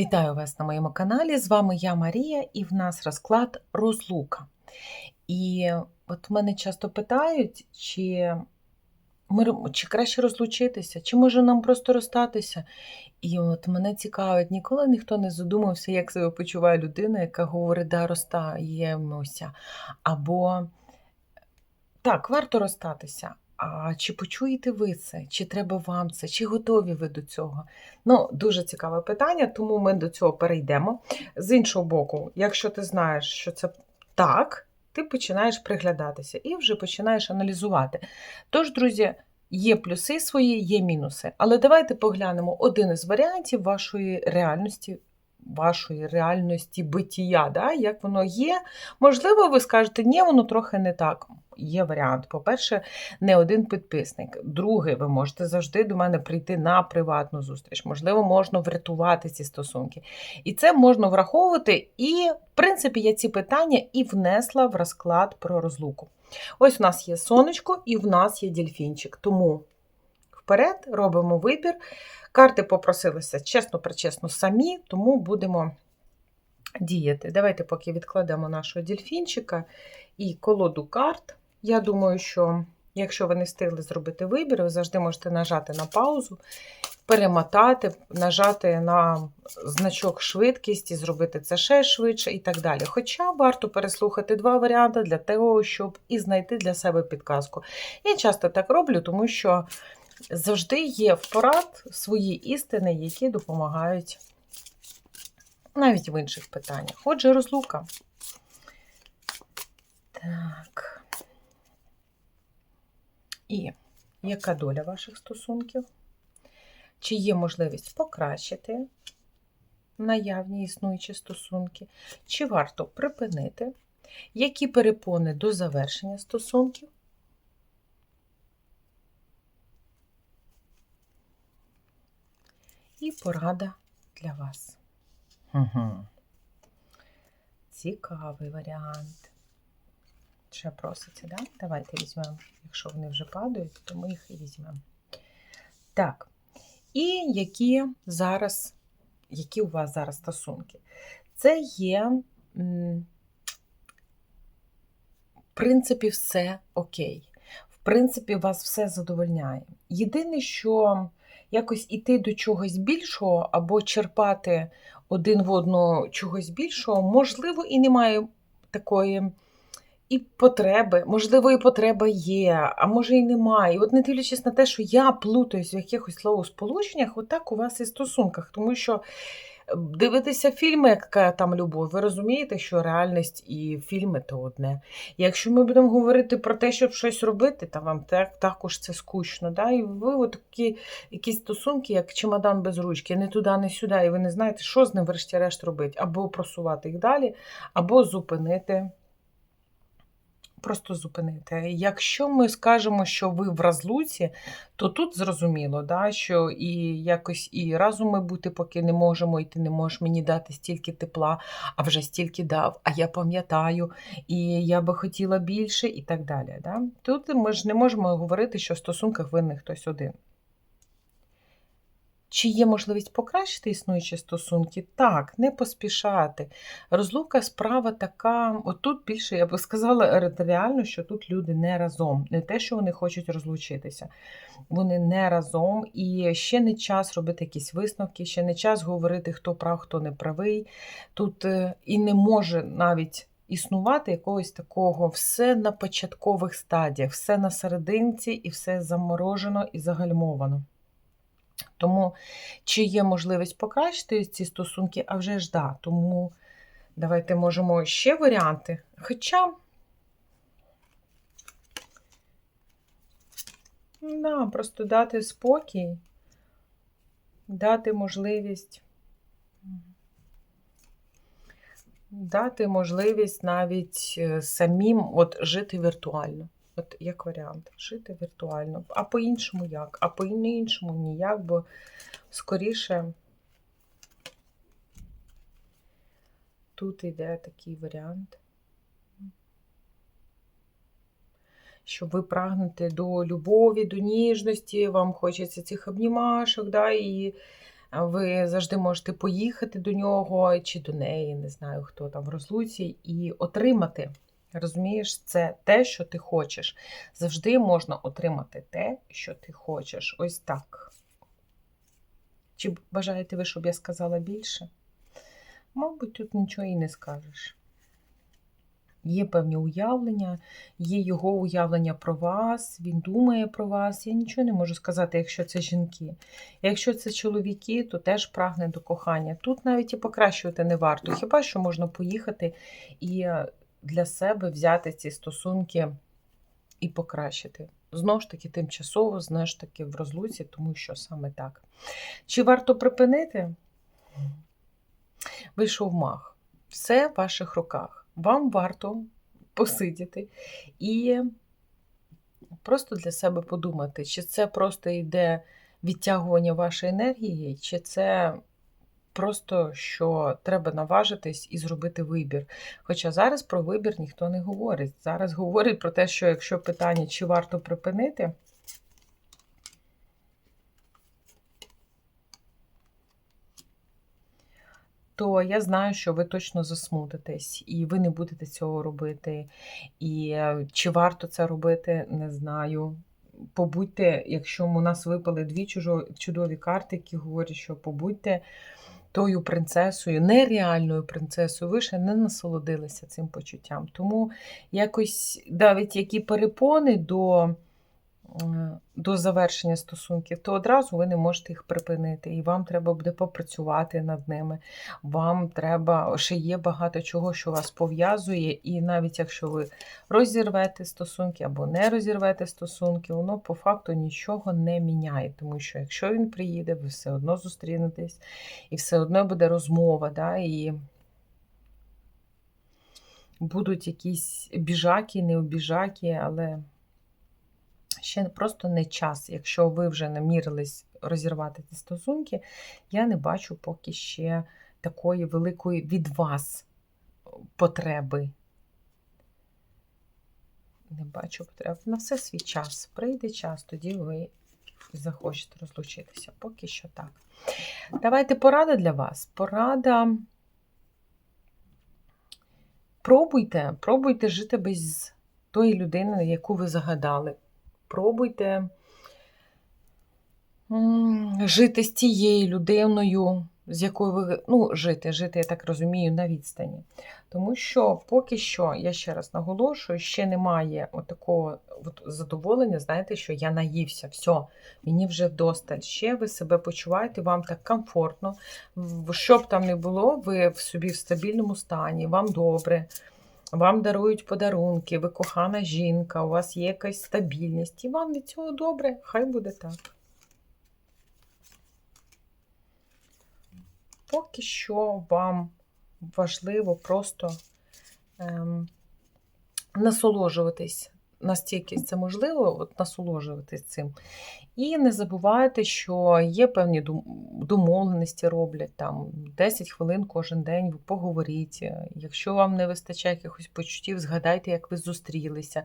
Вітаю вас на моєму каналі. З вами я Марія, і в нас розклад розлука. І от мене часто питають, чи, ми, чи краще розлучитися, чи може нам просто розстатися. І от мене цікавить, ніколи ніхто не задумався, як себе почуває людина, яка говорить, да, розстаємося. Або так, варто розстатися. А чи почуєте ви це? Чи треба вам це? Чи готові ви до цього? Ну, дуже цікаве питання, тому ми до цього перейдемо. З іншого боку, якщо ти знаєш, що це так, ти починаєш приглядатися і вже починаєш аналізувати. Тож, друзі, є плюси свої, є мінуси. Але давайте поглянемо один із варіантів вашої реальності. Вашої реальності биття, да? як воно є. Можливо, ви скажете, ні, воно трохи не так. Є варіант. По-перше, не один підписник. Другий, ви можете завжди до мене прийти на приватну зустріч. Можливо, можна врятувати ці стосунки. І це можна враховувати. І, в принципі, я ці питання і внесла в розклад про розлуку. Ось у нас є сонечко і в нас є дельфінчик. Тому вперед робимо вибір. Карти попросилися чесно-причесно самі, тому будемо діяти. Давайте поки відкладемо нашого дельфінчика і колоду карт. Я думаю, що якщо ви не встигли зробити вибір, ви завжди можете нажати на паузу, перемотати, нажати на значок швидкість і зробити це ще швидше і так далі. Хоча варто переслухати два варіанти для того, щоб і знайти для себе підказку. Я часто так роблю, тому що завжди є в порад свої істини, які допомагають навіть в інших питаннях. Отже, розлука. Так. І яка доля ваших стосунків? Чи є можливість покращити наявні існуючі стосунки? Чи варто припинити? Які перепони до завершення стосунків? І порада для вас. Угу. Цікавий варіант. Ще проситься, да? Давайте візьмемо, якщо вони вже падають, то ми їх і візьмемо. Так. І які зараз, які у вас зараз стосунки? Це є, в принципі, все окей. В принципі, вас все задовольняє. Єдине, що якось іти до чогось більшого або черпати один в одного чогось більшого, можливо, і немає такої і потреби, можливо, і потреба є, а може і немає. От не дивлячись на те, що я плутаюсь в якихось словосполученнях, отак у вас і стосунках, тому що. Дивитися фільми, яка там любов, ви розумієте, що реальність і фільми то одне. Якщо ми будемо говорити про те, щоб щось робити, то вам так, також це скучно. Да? І ви такі якісь стосунки, як чемодан без ручки, не туди, не сюди, і ви не знаєте, що з ним врешті-решт робити, або просувати їх далі, або зупинити просто зупинити. Якщо ми скажемо, що ви в розлуці, то тут зрозуміло, да, що і якось і разом ми бути поки не можемо, і ти не можеш мені дати стільки тепла, а вже стільки дав, а я пам'ятаю, і я би хотіла більше, і так далі. Да? Тут ми ж не можемо говорити, що в стосунках винний хтось один. Чи є можливість покращити існуючі стосунки? Так, не поспішати. Розлука справа така, отут більше, я би сказала, реально, що тут люди не разом. Не те, що вони хочуть розлучитися. Вони не разом і ще не час робити якісь висновки, ще не час говорити, хто прав, хто не правий. Тут е, і не може навіть. Існувати якогось такого все на початкових стадіях, все на серединці і все заморожено і загальмовано. Тому, чи є можливість покращити ці стосунки, а вже ж да. Тому давайте можемо ще варіанти. Хоча, да, просто дати спокій, дати можливість. Дати можливість навіть е, самим от жити віртуально. От як варіант, жити віртуально. А по-іншому як? А по-іншому ніяк, бо скоріше тут йде такий варіант, що ви прагнете до любові, до ніжності, вам хочеться цих обнімашок, да, і Ви завжди можете поїхати до нього чи до неї, не знаю, хто там в розлуці, і отримати. Розумієш, це те, що ти хочеш. Завжди можна отримати те, що ти хочеш. Ось так. Чи бажаєте ви, щоб я сказала більше? Мабуть, тут нічого і не скажеш. Є певні уявлення, є його уявлення про вас, він думає про вас. Я нічого не можу сказати, якщо це жінки. Якщо це чоловіки, то теж прагне до кохання. Тут навіть і покращувати не варто. Хіба що можна поїхати і для себе взяти ці стосунки і покращити. Знову ж таки, тимчасово, знову ж таки, в розлуці, тому що саме так. Чи варто припинити? Вийшов мах. Все в ваших руках. Вам варто посидіти і просто для себе подумати, чи це просто йде відтягування вашої енергії, чи це просто що треба наважитись і зробити вибір. Хоча зараз про вибір ніхто не говорить. Зараз говорять про те, що якщо питання, чи варто припинити. То я знаю, що ви точно засмутитесь, і ви не будете цього робити. І е, чи варто це робити, не знаю. Побудьте, якщо у нас випали дві чудові карти, які говорять, що побудьте тою принцесою, нереальною принцесою, ви ще не насолодилися цим почуттям. Тому якось навіть які перепони до до завершення стосунків, то одразу ви не можете їх припинити. І вам треба буде попрацювати над ними. Вам треба, ще є багато чого, що вас пов'язує, і навіть якщо ви розірвете стосунки або не розірвете стосунки, воно по факту нічого не міняє. Тому що якщо він приїде, ви все одно зустрінетесь, і все одно буде розмова. Да, і Будуть якісь біжаки, не обіжаки, але ще просто не час. Якщо ви вже намірились розірвати ці стосунки, я не бачу поки ще такої великої від вас потреби. Не бачу потреби. На все свій час. Прийде час, тоді ви захочете розлучитися. Поки що так. Давайте порада для вас. Порада. Пробуйте, пробуйте жити без тої людини, яку ви загадали пробуйте жити з тією людиною, з якою ви ну, жити, жити, я так розумію, на відстані. Тому що поки що, я ще раз наголошую, ще немає такого задоволення, знаєте, що я наївся, все, мені вже вдосталь. Ще ви себе почуваєте, вам так комфортно. Що б там не було, ви в собі в стабільному стані, вам добре. Вам дарують подарунки, ви кохана жінка, у вас є якась стабільність, і вам від цього добре, хай буде так. Поки що вам важливо просто ем, насолоджуватись настільки це можливо, от насолоджуватись цим. І не забувайте, що є певні домовленості роблять там 10 хвилин кожен день, ви поговоріть. Якщо вам не вистачає якихось почуттів, згадайте, як ви зустрілися,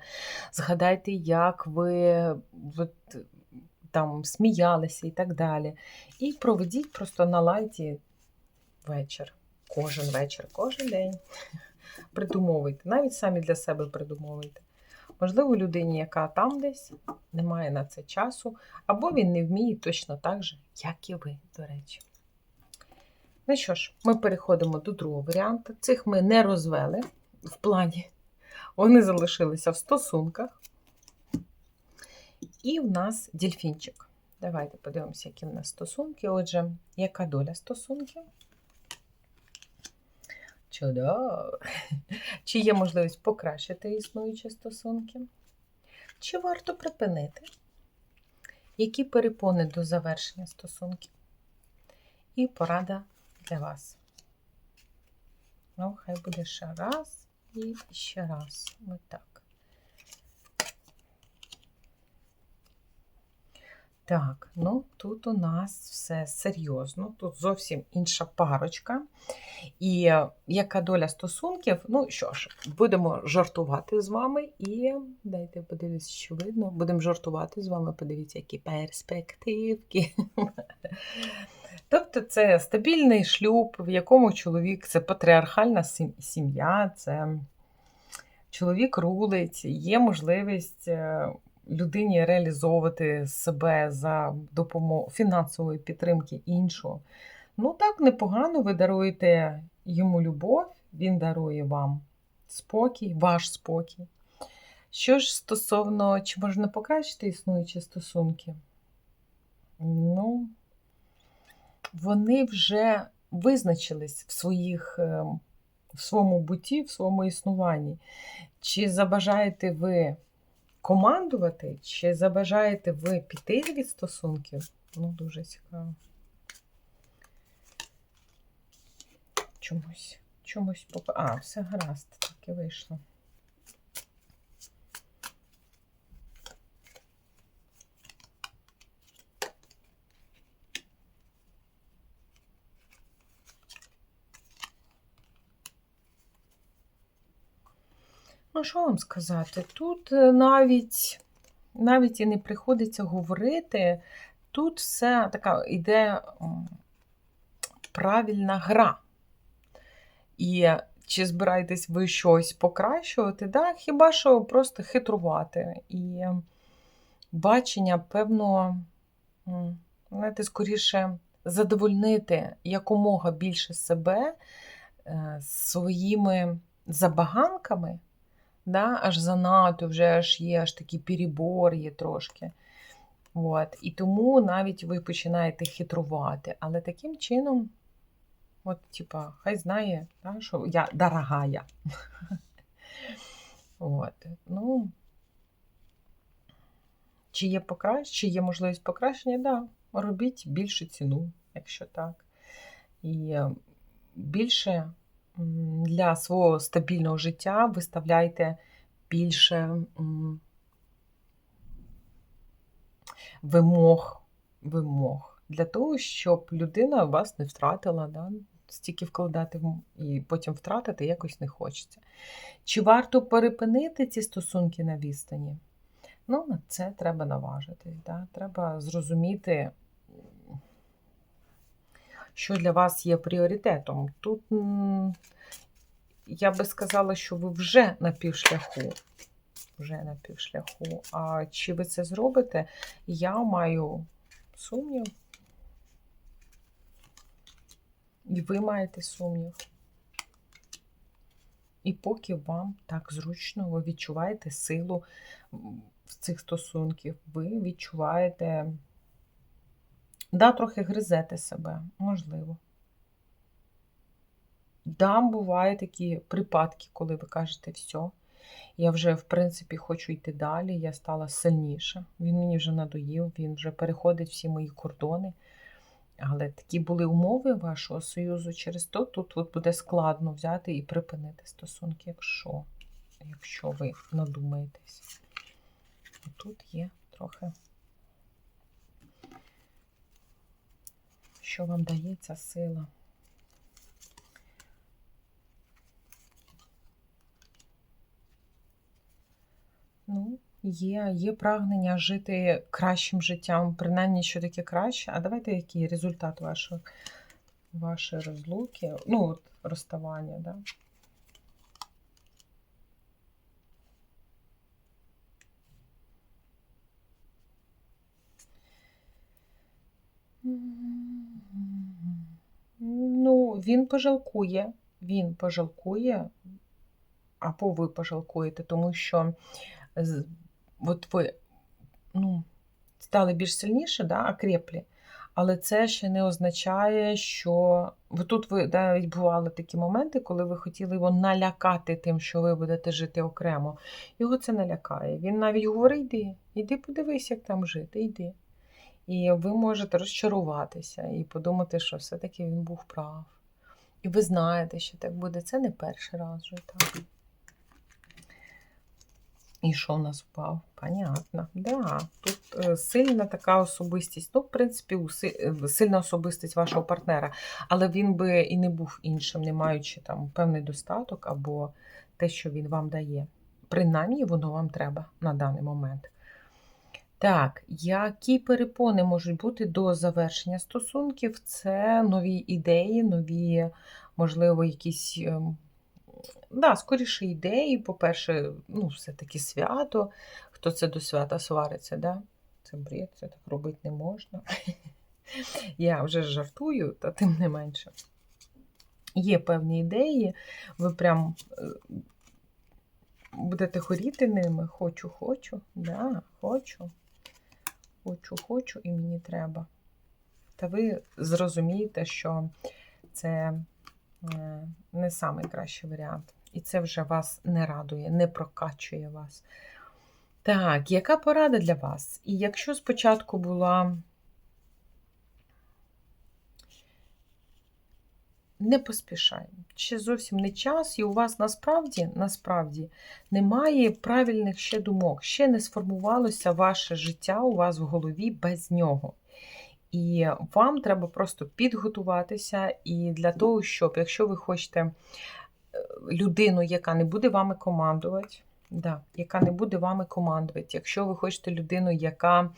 згадайте, як ви от, там сміялися і так далі. І проведіть просто на лайті вечір. Кожен вечір, кожен день. Придумовуйте, навіть самі для себе придумовуйте. Можливо, людині, яка там десь не має на це часу, або він не вміє точно так же, як і ви, до речі. Ну що ж, ми переходимо до другого варіанту. Цих ми не розвели в плані, вони залишилися в стосунках. І в нас дельфінчик. Давайте подивимося, які в нас стосунки. Отже, яка доля стосунків? Чудово! Чи є можливість покращити існуючі стосунки? Чи варто припинити? Які перепони до завершення стосунків? І порада для вас. Ну, хай буде ще раз і ще раз. Ось так. Так, ну тут у нас все серйозно, тут зовсім інша парочка. І яка доля стосунків? Ну що ж, будемо жартувати з вами і дайте подивитися, що видно. Будемо жартувати з вами, подивіться, які перспективки. Тобто це стабільний шлюб, в якому чоловік це патріархальна сім'я, це чоловік рулить, є можливість е, людині реалізовувати себе за допомогою фінансової підтримки іншого. Ну так, непогано, ви даруєте йому любов, він дарує вам спокій, ваш спокій. Що ж стосовно, чи можна покращити існуючі стосунки? Ну, вони вже визначились в, своїх, е, в своєму буті, в своєму існуванні. Чи забажаєте ви командувати, чи забажаєте ви піти від стосунків? Ну, дуже цікаво. Чомусь, чомусь поп... А, все гаразд, так і вийшло. Що вам сказати? Тут е, навіть, навіть і не приходиться говорити, тут все така іде м, правильна гра. І чи збираєтесь ви щось покращувати? Да? Хіба що просто хитрувати. І бачення, певно, знаєте, скоріше задовольнити якомога більше себе е, своїми забаганками, да? аж занадто, вже аж є аж такий перебор є трошки. От. І тому навіть ви починаєте хитрувати. Але таким чином, от, типа, хай знає, да, що я дорогая. От. Ну, чи є покращ... чи є можливість покращення, да. Робіть більшу ціну, якщо так. І е, більше для свого стабільного життя виставляйте більше вимог, вимог для того, щоб людина вас не втратила, да? стільки вкладати і потім втратити якось не хочеться. Чи варто перепинити ці стосунки на відстані? Ну, на це треба наважитись. Да? Треба зрозуміти, що для вас є пріоритетом. Тут я би сказала, що ви вже на півшляху. Вже на півшляху. А чи ви це зробите? Я маю сумнів. І ви маєте сумнів. І поки вам так зручно, ви відчуваєте силу в цих стосунків, ви відчуваєте, да, трохи гризете себе, можливо. Да, бувають такі припадки, коли ви кажете, все, я вже, в принципі, хочу йти далі, я стала сильніша. Він мені вже надоїв, він вже переходить всі мої кордони. Але такі були умови вашого союзу через то, тут от буде складно взяти і припинити стосунки, якщо, якщо ви надумаєтесь. Тут є трохи, що вам дає ця сила. Ну, є, є прагнення жити кращим життям, принаймні, що таке краще. А давайте який результат вашої вашої розлуки, ну, от розставання, да? Ну, він пожалкує, він пожалкує, або ви пожалкуєте, тому що от ви ну, стали більш сильніше, да, окреплі, але це ще не означає, що тут ви навіть бували такі моменти, коли ви хотіли його налякати тим, що ви будете жити окремо. Його це не лякає. Він навіть говорить: йди, йди подивись, як там жити, йди. І ви можете розчаруватися і подумати, що все-таки він був прав. І ви знаєте, що так буде. Це не перший раз вже так. І що в нас впав? Понятно. Да. Тут е, сильна така особистість. Ну, в принципі, е, сильна особистість вашого партнера, але він би і не був іншим, не маючи там певний достаток або те, що він вам дає. Принаймні, воно вам треба на даний момент. Так, які перепони можуть бути до завершення стосунків? Це нові ідеї, нові, можливо, якісь, ем, да, скоріше ідеї. По-перше, ну, все-таки свято. Хто це до свята свариться, да? Це бред, це так робити не можна. Я вже жартую, та тим не менше. Є певні ідеї, ви прям е, будете хоріти ними. Хочу, хочу, да, хочу. Хочу, хочу, і мені треба. Та ви зрозумієте, що це е, не найкращий варіант. І це вже вас не радує, не прокачує вас. Так, яка порада для вас? І якщо спочатку була не поспішай, ще зовсім не час, і у вас насправді, насправді немає правильних ще думок, ще не сформувалося ваше життя у вас в голові без нього. І вам треба просто підготуватися, і для того, щоб, якщо ви хочете е, людину, яка не буде вами командувати, да, яка не буде вами командувати, якщо ви хочете людину, яка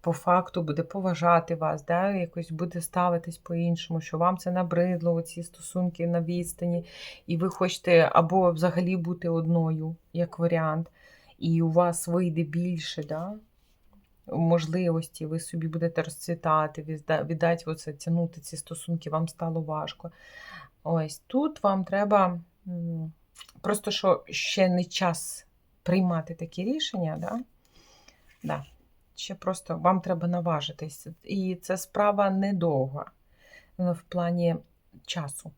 по факту буде поважати вас, да, якось буде ставитись по-іншому, що вам це набридло, ці стосунки на відстані, і ви хочете або взагалі бути одною, як варіант, і у вас вийде більше, да, можливості, ви собі будете розцвітати, відда- віддати оце, тягнути ці стосунки, вам стало важко. Ось тут вам треба просто що ще не час приймати такі рішення, да? Да. ще просто вам треба наважитись. І це справа недовга ну, в плані часу.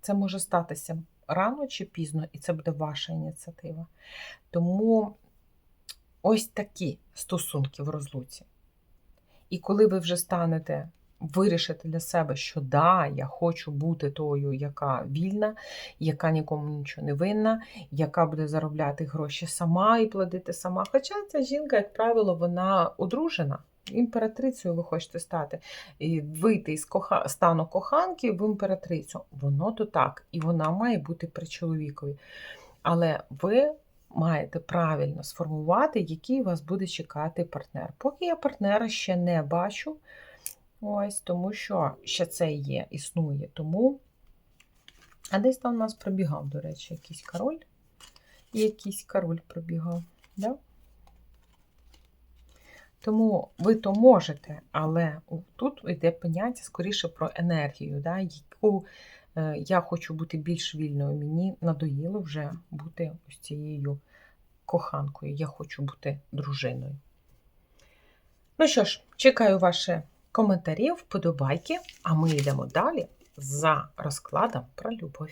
Це може статися рано чи пізно, і це буде ваша ініціатива. Тому ось такі стосунки в розлуці. І коли ви вже станете вирішити для себе, що да, я хочу бути тою, яка вільна, яка нікому нічого не винна, яка буде заробляти гроші сама і платити сама. Хоча ця жінка, як правило, вона одружена. Імператрицею ви хочете стати, і вийти із коха... стану коханки в імператрицю. Воно то так, і вона має бути при чоловікові. Але ви маєте правильно сформувати, який вас буде чекати партнер. Поки я партнера ще не бачу, ось, тому що ще це є, існує. Тому. А десь там у нас пробігав, до речі, якийсь король. Якийсь король пробігав. Да? Тому ви то можете, але тут йде поняття скоріше про енергію, да, яку е, я хочу бути більш вільною. Мені надоїло вже бути ось цією коханкою. Я хочу бути дружиною. Ну що ж, чекаю ваші коментарі, вподобайки, а ми йдемо далі за розкладом про любов.